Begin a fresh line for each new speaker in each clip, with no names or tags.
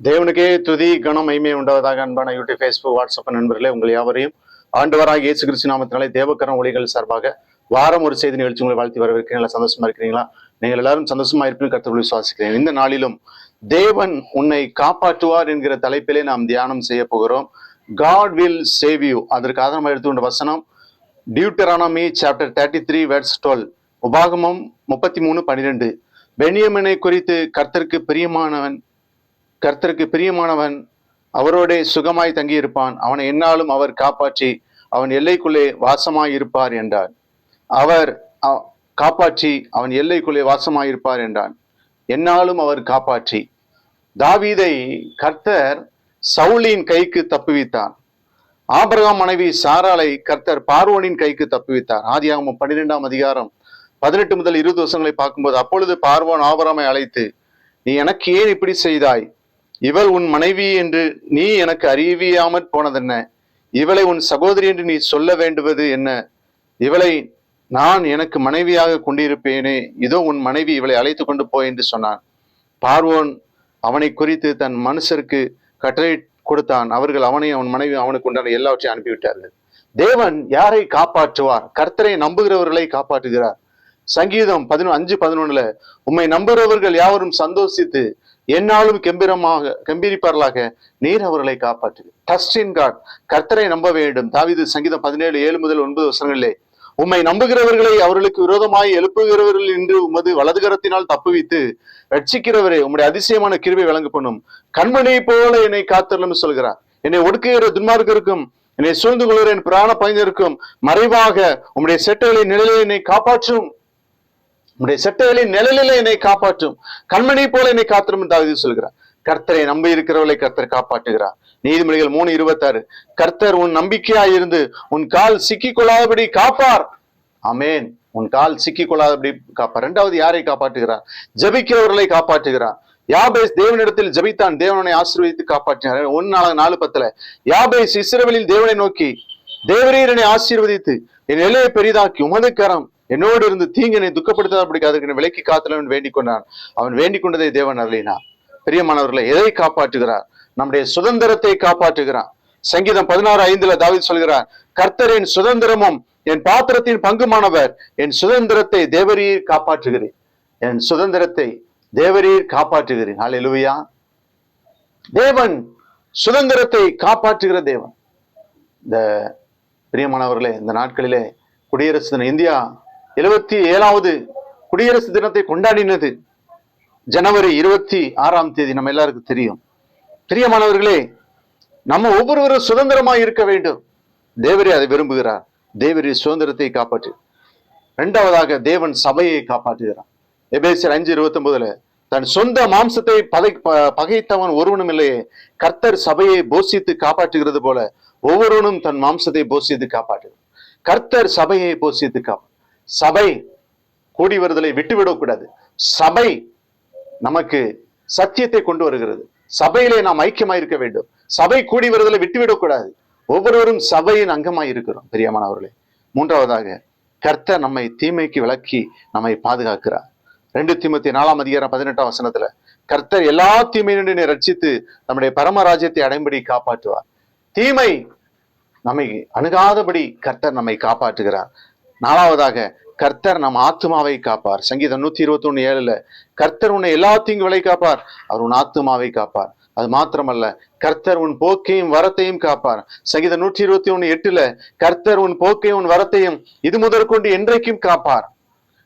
தேவனுக்கே துதி கணம் மைமே உண்டாவதாக அன்பான யூடியூப் ஃபேஸ்புக் வாட்ஸ்அப் நண்பர்களே உங்கள் யாவரையும் ஆண்டவராக இயேசு கிறிஸ்து நாமத்தினாலே தேவக்கரம் ஒளிகள் சார்பாக வாரம் ஒரு செய்தி நிகழ்ச்சி உங்களை வாழ்த்தி வரவேற்கிறீங்களா சந்தோஷமா இருக்கிறீங்களா? நீங்கள் எல்லாரும் சந்தோஷமா இருப்பீங்க கருத்துக்களை விசுவாசிக்கிறேன். இந்த நாளிலும் தேவன் உன்னை காப்பாற்றுவார் என்கிற தலைப்பிலே நாம் தியானம் செய்ய போகிறோம். காட் வில் சேவ் யூ அதற்கு ஆதாரமாக எடுத்துக்கொண்ட வசனம் Deuteronomy chapter thirty three words twelve உபாகமம் முப்பத்தி மூணு பன்னிரெண்டு. பெனியமனை குறித்து கர்த்தருக்கு பிரியமானவன் கர்த்தருக்கு பிரியமானவன் அவரோடே சுகமாய் தங்கியிருப்பான். அவனை என்னாலும் அவர் காப்பாற்றி அவன் எல்லைக்குள்ளே வாசமாய் இருப்பார் என்றார். அவர் காப்பாற்றி அவன் எல்லைக்குள்ளே வாசமாய் இருப்பார் என்றான். என்னாலும் அவர் காப்பாற்றி. தாவீதை கர்த்தர் சவுலின் கைக்கு தப்புவித்தார். ஆபிரகாம் மனைவி சாராலை கர்த்தர் பார்வோனின் கைக்கு தப்புவித்தார். ஆதியாகமம் பன்னிரெண்டாம் அதிகாரம் பதினெட்டு முதல் இருபது வருஷங்களை பார்க்கும்போது அப்பொழுது பார்வோன் ஆபராமை அழைத்து நீ எனக்கு ஏன் இப்படி செய்தாய்? இவள் உன் மனைவி என்று நீ எனக்கு அறிவியாமற் போனதென்ன? இவளை உன் சகோதரி என்று நீ சொல்ல வேண்டுவது என்ன? இவளை நான் எனக்கு மனைவியாக கொண்டிருப்பேனே இதோ உன் மனைவி இவளை அழைத்து கொண்டு போய் என்று சொன்னான். பார்வோன் அவனை குறித்து தன் மனுஷருக்கு கட்டளை கொடுத்தான். அவர்கள் அவனை அவன் மனைவி அவனுக்கு உண்டான எல்லாவற்றையும் அனுப்பிவிட்டார்கள். தேவன் யாரை காப்பாற்றுவார்? கர்த்தரை நம்புகிறவர்களை காப்பாற்றுகிறார். சங்கீதம் பதினொன்று அஞ்சு பதினொன்னுல உம்மை நம்புகிறவர்கள் யாவரும் சந்தோஷித்து என்னாலும் கெம்பீரமாக கம்பீரிப்பார்களாக நீர் அவர்களை காப்பாற்று. டஸ்ட் இன் காட் கர்த்தரை நம்ப வேண்டும். தாவிது சங்கீதம் பதினேழு ஏழு முதல் ஒன்பது வருஷங்களிலே உம்மை நம்புகிறவர்களை அவர்களுக்கு விரோதமாய் எழுப்புகிறவர்கள் என்று உமது வலதுகரத்தினால் தப்புவித்து ரட்சிக்கிறவரே உம்முடைய அதிசயமான கிருபை வழங்க பண்ணும் கண்மணியை போல என்னை காத்தரலும் சொல்கிறார். என்னை ஒடுக்குகிற துன்மார்க்கருக்கும் என்னை சூழ்ந்து கொள்கிற என் பிராண பயனருக்கும் மறைவாக உம்முடைய செட்டுகளின் நிழலில் என்னை காப்பாற்றும். உம்முடைய செட்டைகளின் நிழலில் என்னை காப்பாற்றும். கண்மணி போல என்னை காத்திரும் என்று சொல்கிறார். கர்த்தரை நம்பி இருக்கிறவர்களை கர்த்தர் காப்பாற்றுகிறார். நீதிமொழிகள் மூணு இருபத்தாறு. கர்த்தர் உன் நம்பிக்கையாயிருந்து உன் கால் சிக்கிக் கொள்ளாதபடி காப்பார். அமேன் உன் கால் சிக்கிக் கொள்ளாதபடி காப்பார். இரண்டாவது யாரை காப்பாற்றுகிறார்? ஜபிக்கிறவர்களை காப்பாற்றுகிறார். யாபேஸ் தேவனிடத்தில் ஜபித்தான். தேவனை ஆசீர்வதித்து காப்பாற்றினார். ஒன்னு நாலு நாலு பத்துல யாபேஸ் இஸ்ரவேலில் தேவனை நோக்கி தேவரீரனை ஆசீர்வதித்து என் எல்லையை பெரிதாக்கி உமது கரம் என்னோடு இருந்து தீங்கனை என்னை பிடிக்காது அதற்கு விலக்கி காத்தலவன் வேண்டிக் கொண்டான். அவன் வேண்டிக் கொண்டதை தேவன் அருளினார். பெரியமானவர்களை எதை காப்பாற்றுகிறார்? நம்முடைய சுதந்திரத்தை காப்பாற்றுகிறான். சங்கீதம் பதினாறு ஐந்துல தாவித் சொல்கிறார் கர்த்தரின் சுதந்திரமும் என் பாத்திரத்தின் பங்குமானவர் என் சுதந்திரத்தை தேவரீர் காப்பாற்றுகிறேன். என் சுதந்திரத்தை தேவரீர் காப்பாற்றுகிறேன். ஹalleluya தேவன் சுதந்திரத்தை காப்பாற்றுகிற தேவன். இந்த பிரியமானவர்களே இந்த நாட்களிலே குடியரசு இந்தியா எழுபத்தி ஏழாவது குடியரசு தினத்தை கொண்டாடினது ஜனவரி இருபத்தி ஆறாம் தேதி. நம்ம எல்லாருக்கும் தெரியும். பிரியமானவர்களே நம்ம ஒவ்வொருவரும் சுதந்திரமா இருக்க வேண்டும். தேவரே அதை விரும்புகிறார். தேவரே சுதந்திரத்தை காப்பாற்று. இரண்டாவதாக தேவன் சபையை காப்பாற்றுகிறான் எபேசியர் அஞ்சு இருபத்தி ஒன்பதுல தன் சொந்த மாம்சத்தை பதை பகைத்தவன் ஒருவனும் இல்லையே கர்த்தர் சபையை போஷித்து காப்பாற்றுகிறது போல ஒவ்வொருவனும் தன் மாம்சத்தை போஷித்து காப்பாற்று கர்த்தர் சபையை போஷித்து காப்பா சபை கூடி வருதலை விட்டுவிடக்கூடாது சபை நமக்கு சத்தியத்தை கொண்டு வருகிறது. சபையிலே நாம் ஐக்கியமாயிருக்க வேண்டும். சபை கூடி வருதலை விட்டுவிடக்கூடாது ஒவ்வொருவரும் சபையின் அங்கமாய் இருக்கிறோம் பிரியமானவர்களே. மூன்றாவதாக கர்த்தர் நம்மை தீமைக்கு விளக்கி நம்மை பாதுகாக்கிறார். ரெண்டு தீமத்தி நாலாம் அதிகாரம் பதினெட்டாம் வசனத்துல கர்த்தர் எல்லா தீமையினுடைய ரட்சித்து நம்முடைய பரமராஜ்யத்தை அடைம்படி காப்பாற்றுவார். தீமை நம்மை அணுகாதபடி கர்த்தர் நம்மை காப்பாற்றுகிறார். நாலாவதாக கர்த்தர் நம் ஆத்துமாவை காப்பார். சங்கீதம் நூத்தி இருபத்தி ஒண்ணு ஏழுல கர்த்தர் உன்னை எல்லாத்தையும் விலை காப்பார். அவர் உன் ஆத்துமாவை காப்பார். அது மாத்திரமல்ல கர்த்தர் உன் போக்கையும் வரத்தையும் காப்பார். சங்கீதம் நூற்றி இருபத்தி ஒண்ணு எட்டுல கர்த்தர் உன் போக்கையும் உன் வரத்தையும் இது முதற்கொண்டு என்றைக்கும் காப்பார்.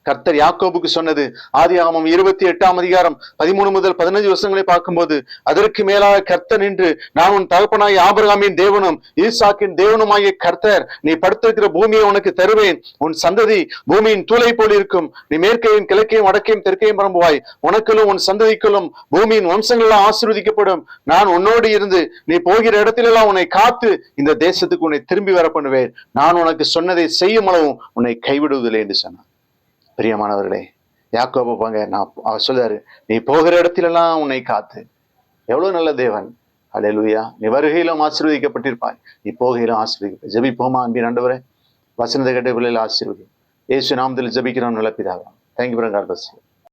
கர்த்தர் யாக்கோபுக்கு சொன்னது ஆதி ஆமம் இருபத்தி எட்டாம் அதிகாரம் பதிமூணு முதல் பதினஞ்சு வருஷங்களை பார்க்கும்போது அதற்கு மேலாக கர்த்தர் நின்று நான் உன் தகப்பனாய் ஆபிரகாமின் தேவனும் ஈசாக்கின் தேவனுமாகிய கர்த்தர் நீ படுத்திருக்கிற பூமியை உனக்கு தருவேன். உன் சந்ததி பூமியின் தூளை போல் இருக்கும். நீ மேற்கையும் கிழக்கையும் வடக்கையும் தெற்கையும் பரம்புவாய். உனக்குள்ளும் உன் சந்ததிக்குள்ளும் பூமியின் வம்சங்களெல்லாம் ஆசீர்வதிக்கப்படும். நான் உன்னோடு இருந்து நீ போகிற இடத்திலெல்லாம் உன்னை காத்து இந்த தேசத்துக்கு உன்னை திரும்பி வர பண்ணுவேன் நான் உனக்கு சொன்னதை செய்யும் அளவும் உன்னை கைவிடுவதில்லை என்று சொன்னான் பிரியமானவர்களே யாக்கோபு பாங்க நான் அவர் சொல்றாரு நீ போகிற இடத்திலெல்லாம் உன்னை காத்து. எவ்வளவு நல்ல தேவன். அலையலுயா நீ வருகையிலும் ஆசீர்வதிக்கப்பட்டிருப்பாய். நீ போகையிலும் ஆசீர்வதிக்க ஜபிப்போமா அன்பி நண்டவரே வசனத்தை கட்ட பிள்ளைகள் ஆசீர்வதி இயேசு நாமத்தில் ஜபிக்கிறோம் நல்ல பிதாவா. Thank you பிரங்கார் bus